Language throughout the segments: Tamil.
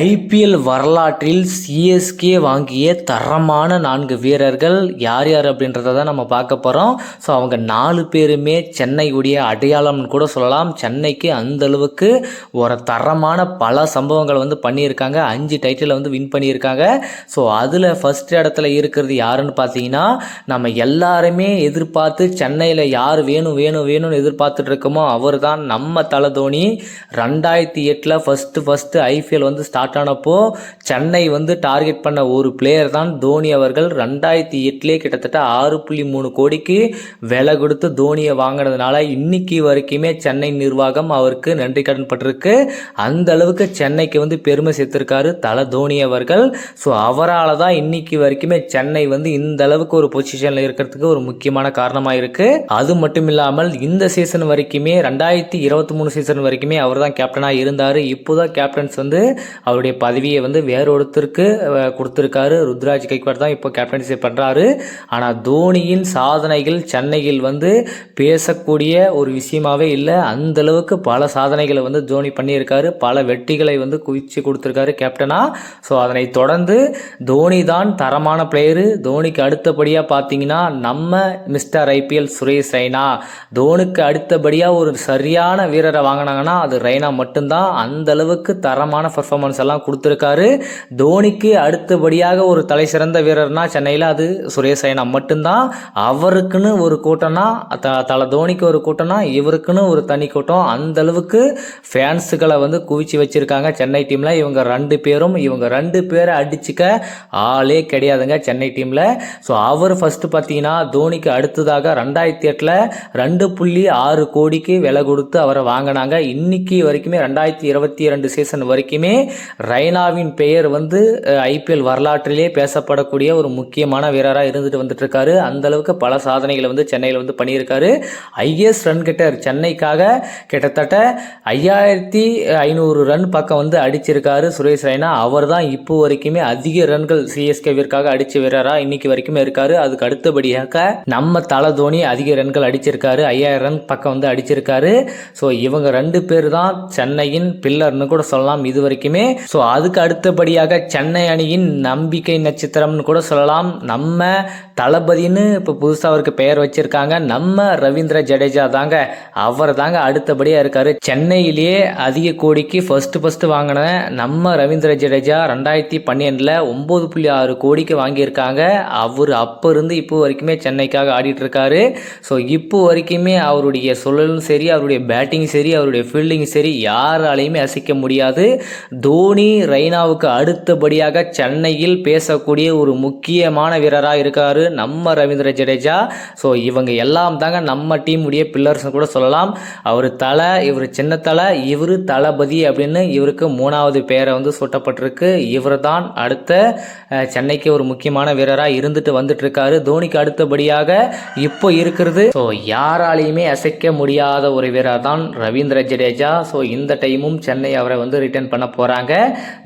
ஐபிஎல் வரலாற்றில் சிஎஸ்கே வாங்கிய தரமான நான்கு வீரர்கள் யார் யார் அப்படின்றத தான் நம்ம பார்க்க போகிறோம் ஸோ அவங்க நாலு பேருமே சென்னையுடைய அடையாளம்னு கூட சொல்லலாம். சென்னைக்கு அந்த அளவுக்கு ஒரு தரமான பல சம்பவங்கள் வந்து பண்ணியிருக்காங்க. அஞ்சு டைட்டிலை வந்து வின் பண்ணியிருக்காங்க. ஸோ அதில் ஃபஸ்ட் இடத்துல இருக்கிறது யாருன்னு பார்த்தீங்கன்னா நம்ம எல்லாருமே எதிர்பார்த்து சென்னையில் யார் வேணும் வேணும் வேணும்னு எதிர்பார்த்துட்டு இருக்கோமோ அவர் தான் நம்ம தலை தோனி ரெண்டாயிரத்தி எட்டில் ஃபஸ்ட்டு ஃபஸ்ட்டு ஐபிஎல் வந்து ஸ்டார்ட் ஆனப்போ சென்னை வந்து டார்கெட் பண்ண ஒரு பிளேயர் தான் தோனி அவர்கள். ரெண்டாயிரத்தி எட்டுலேயே கிட்டத்தட்ட ஆறு புள்ளி மூணு கோடிக்கு விலை கொடுத்து தோனியை வாங்கினதுனால இன்னைக்கு வரைக்குமே சென்னை நிர்வாகம் அவருக்கு நன்றி கடன் பட்டிருக்கு. அந்த அளவுக்கு சென்னைக்கு வந்து பெருமை சேர்த்திருக்காரு தலை தோனி அவர்கள். ஸோ அவரால் தான் இன்னைக்கு வரைக்குமே சென்னை வந்து இந்த அளவுக்கு ஒரு பொசிஷனில் இருக்கிறதுக்கு ஒரு முக்கியமான காரணமாக இருக்கு அது மட்டும் இல்லாமல் இந்த சீசன் வரைக்குமே ரெண்டாயிரத்தி இருபத்தி மூணு சீசன் வரைக்குமே அவர் தான் கேப்டனாக இருந்தார். இப்போதான் கேப்டன்ஸ் வந்து அவருடைய பதவியை வந்து வேறொருத்தருக்கு கொடுத்துருக்காரு. ருத்ராஜ் கைக்வாட் தான் இப்போ கேப்டன்சி பண்ணுறாரு ஆனால் தோனியின் சாதனைகள் சென்னையில் வந்து பேசக்கூடிய ஒரு விஷயமாவே இல்லை. அந்த அளவுக்கு பல சாதனைகளை வந்து தோனி பண்ணியிருக்காரு. பல வெற்றிகளை வந்து குவிச்சு கொடுத்துருக்காரு கேப்டனாக ஸோ அதனை தொடர்ந்து தோனி தான் தரமான பிளேயரு தோனிக்கு அடுத்தபடியாக பார்த்தீங்கன்னா நம்ம மிஸ்டர் ஐபிஎல் சுரேஷ் ரெய்னா. தோனிக்கு அடுத்தபடியாக ஒரு சரியான வீரரை வாங்கினாங்கன்னா அது ரெய்னா மட்டும்தான். அந்த அளவுக்கு தரமான பர்ஃபார்மன்ஸ் எல்லாம் கொடுத்துருக்காரு. தோனிக்கு அடுத்தபடியாக ஒரு தலை சிறந்த வீரர்னா சென்னையில் அது சுரேஷ் ரெய்னா மட்டும்தான். அவருக்குன்னு ஒரு கூட்டம்னா த தலை தோனிக்கு ஒரு கூட்டம்னா இவருக்குன்னு ஒரு தனி கூட்டம். அந்த அளவுக்கு ஃபேன்ஸுகளை வந்து குவிச்சு வச்சிருக்காங்க சென்னை டீமில். இவங்க ரெண்டு பேரும் இவங்க ரெண்டு பேரை அடிச்சுக்க ஆளே கிடையாதுங்க சென்னை டீமில். ஸோ அவர் ஃபஸ்ட்டு பார்த்தீங்கன்னா தோனிக்கு அடுத்ததாக ரெண்டாயிரத்தி எட்டில் ரெண்டு புள்ளி ஆறு கோடிக்கு விலை கொடுத்து அவரை வாங்கினாங்க. இன்னைக்கு வரைக்குமே ரெண்டாயிரத்தி இருபத்தி ரெண்டு சீசன் வரைக்குமே ரெய்னாவின் பெயர் வந்து ஐபிஎல் வரலாற்றிலே பேசப்படக்கூடிய ஒரு முக்கியமான வீரராக இருந்துட்டு வந்துட்டு இருக்காரு அந்த அளவுக்கு பல சாதனைகளை வந்து சென்னையில் வந்து பண்ணியிருக்காரு. ஐஎஸ் ரன் கெட்டர் சென்னைக்காக கிட்டத்தட்ட ஐயாயிரத்தி ஐநூறு ரன் பக்கம் வந்து அடிச்சிருக்காரு சுரேஷ் ரெய்னா அவர் தான் இப்போ வரைக்குமே அதிக ரன்கள் சிஎஸ்கேவிற்காக அடிச்ச வீரராக இன்னைக்கு வரைக்குமே இருக்காரு. அதுக்கு அடுத்தபடியாக நம்ம தலை தோனி அதிக ரன்கள் அடிச்சிருக்காரு. ஐயாயிரம் ரன் பக்கம் வந்து அடிச்சிருக்காரு. ஸோ இவங்க ரெண்டு பேர் தான் சென்னையின் பில்லர்னு கூட சொல்லலாம். இது வரைக்குமே ஸோ அதுக்கு அடுத்தபடியாக சென்னை அணியின் நம்பிக்கை நட்சத்திரம்னு கூட சொல்லலாம். நம்ம தளபதின்னு இப்போ புதுசாக அவருக்கு பெயர் வச்சிருக்காங்க. நம்ம ரவீந்திர ஜடேஜா தாங்க. அவர் தாங்க அடுத்தபடியாக இருக்கார். சென்னையிலேயே அதிக கோடிக்கு ஃபர்ஸ்ட் ஃபர்ஸ்ட் வாங்கின நம்ம ரவீந்திர ஜடேஜா ரெண்டாயிரத்தி பன்னெண்டில் ஒம்பது புள்ளி ஆறு கோடிக்கு வாங்கியிருக்காங்க. அவர் அப்போ இருந்து இப்போ வரைக்குமே சென்னைக்காக ஆடிட்டு இருக்காரு. ஸோ இப்போ வரைக்குமே அவருடைய சுழலும் சரி அவருடைய பேட்டிங் சரி அவருடைய ஃபீல்டிங் சரி யாராலையுமே அசைக்க முடியாது. தோ தோனி ரெய்னாவுக்கு அடுத்தபடியாக சென்னையில் பேசக்கூடிய ஒரு முக்கியமான வீரராக இருக்கார் நம்ம ரவீந்திர ஜடேஜா. ஸோ இவங்க எல்லாம் தாங்க நம்ம டீம் உடைய பில்லர்ஸ் கூட சொல்லலாம். அவர் தலை இவர் சின்ன தலை இவர் தளபதி அப்படின்னு இவருக்கு மூணாவது பேரை வந்து சூட்டப்பட்டிருக்கு. இவர் தான் அடுத்த சென்னைக்கு ஒரு முக்கியமான வீரராக இருந்துட்டு வந்துட்டு இருக்காரு தோனிக்கு அடுத்தபடியாக இப்போ இருக்கிறது. ஸோ யாராலையுமே அசைக்க முடியாத ஒரு வீரர் தான் ரவீந்திர ஜடேஜா. ஸோ இந்த டைமும் சென்னை அவரை வந்து ரிட்டர்ன் பண்ண போகிறாங்க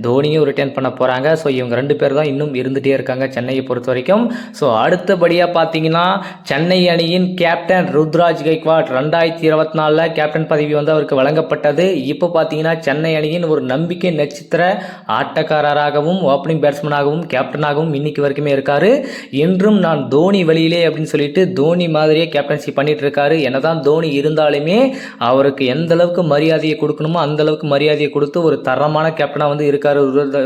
தோனியும் ரிட்டர்ன் பண்ண போகிறாங்க ஸோ இவங்க ரெண்டு பேர் தான் இன்னும் இருந்துகிட்டே இருக்காங்க சென்னையை பொறுத்த வரைக்கும். ஸோ அடுத்தபடியாக பார்த்தீங்கன்னா சென்னை அணியின் கேப்டன் ருத்ராஜ் கைக்வாட் ரெண்டாயிரத்தி இருபத்தி நாலில் கேப்டன் பதவி வந்து அவருக்கு வழங்கப்பட்டது. இப்போ பார்த்தீங்கன்னா சென்னை அணியின் ஒரு நம்பிக்கை நட்சத்திர ஆட்டக்காரராகவும் ஓப்பனிங் பேட்ஸ்மேனாகவும் கேப்டனாகவும் இன்னைக்கு வரைக்குமே இருக்கார். என்றும் நான் தோனி வழியிலே அப்படின்னு சொல்லிட்டு தோனி மாதிரியே கேப்டன்சி பண்ணிட்டு இருக்காரு. என்னதான் தோனி இருந்தாலுமே அவருக்கு எந்த அளவுக்கு மரியாதையை கொடுக்கணுமோ அந்த அளவுக்கு மரியாதையை கொடுத்து ஒரு தரமான கேப்டன் வந்து இருக்காரு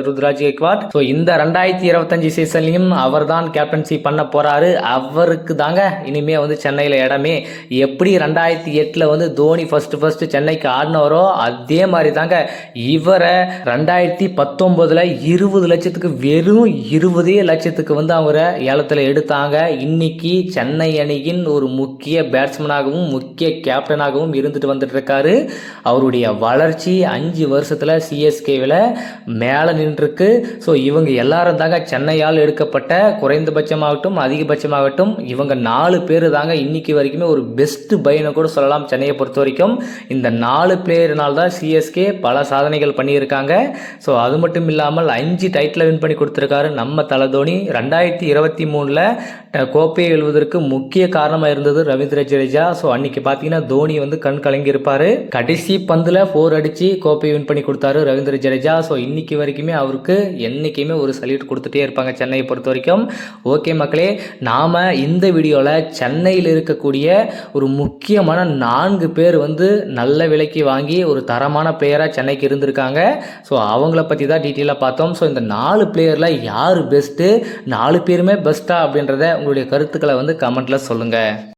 ருத்ராஜ் கெக்வாட். ஸோ இந்த ரெண்டாயிரத்தி இருபத்தஞ்சு சீசன்லையும் அவர் தான் கேப்டன்சி பண்ண போறாரு. அவருக்கு தாங்க இனிமே வந்து சென்னையில் இடமே. எப்படி ரெண்டாயிரத்தி எட்டில் வந்து தோனி ஃபர்ஸ்ட் ஃபர்ஸ்ட் சென்னைக்கு ஆடினவரோ அதே மாதிரி தாங்க. இவரை ரெண்டாயிரத்தி பத்தொம்போதில் இருபது லட்சத்துக்கு வெறும் இருபதே லட்சத்துக்கு வந்து அவரை ஏலத்தில் எடுத்தாங்க. இன்னைக்கு சென்னை அணியின் ஒரு முக்கிய பேட்ஸ்மேனாகவும் முக்கிய கேப்டனாகவும் இருந்துட்டு வந்துட்டு இருக்காரு. அவருடைய வளர்ச்சி அஞ்சு வருஷத்தில் சிஎஸ்கேவில் மேலே நின்றுருக்கு. ஸோ இவங்க எல்லாரும் தாங்க சென்னையால் எடுக்கப்பட்ட குறைந்தபட்சமாகட்டும் அதிகபட்சமாகட்டும் இவங்க நாலு பேர் தாங்க இன்னைக்கு வரைக்குமே ஒரு பெஸ்ட் பையனை கூட சொல்லலாம் சென்னையை பொறுத்த வரைக்கும். இந்த நாலு பிளேயர்னால் தான் சிஎஸ்கே பல சாதனைகள் பண்ணியிருக்காங்க. ஸோ அது மட்டும் இல்லாமல் அஞ்சு டைட்டில் வின் பண்ணி கொடுத்துருக்காரு நம்ம தலை தோனி. ரெண்டாயிரத்தி இருபத்தி மூணில் கோப்பையை எழுவதற்கு முக்கிய காரணமாக இருந்தது ரவீந்திர ஜடேஜா. ஸோ அன்னைக்கு பார்த்தீங்கன்னா தோனி வந்து கண் கலங்கியிருப்பார். கடைசி பந்தில் ஃபோர் அடித்து கோப்பையை வின் பண்ணி கொடுத்தாரு ரவீந்திர ஜடேஜா. ராஜா ஸோ இன்னைக்கு வரைக்குமே அவருக்கு என்றைக்குமே ஒரு சல்யூட் கொடுத்துட்டே இருப்பாங்க சென்னையை பொறுத்த வரைக்கும் ஓகே மக்களே நாம் இந்த வீடியோவில் சென்னையில் இருக்கக்கூடிய ஒரு முக்கியமான நான்கு பேர் வந்து நல்ல விலைக்கு வாங்கி ஒரு தரமான பிளேயராக சென்னைக்கு இருந்திருக்காங்க. ஸோ அவங்கள பற்றி தான் டீட்டெயிலாக பார்த்தோம். ஸோ இந்த நாலு பிளேயரில் யார் பெஸ்ட்டு நாலு பேருமே பெஸ்ட்டாக அப்படின்றத உங்களுடைய கருத்துக்களை வந்து கமெண்ட்டில் சொல்லுங்கள்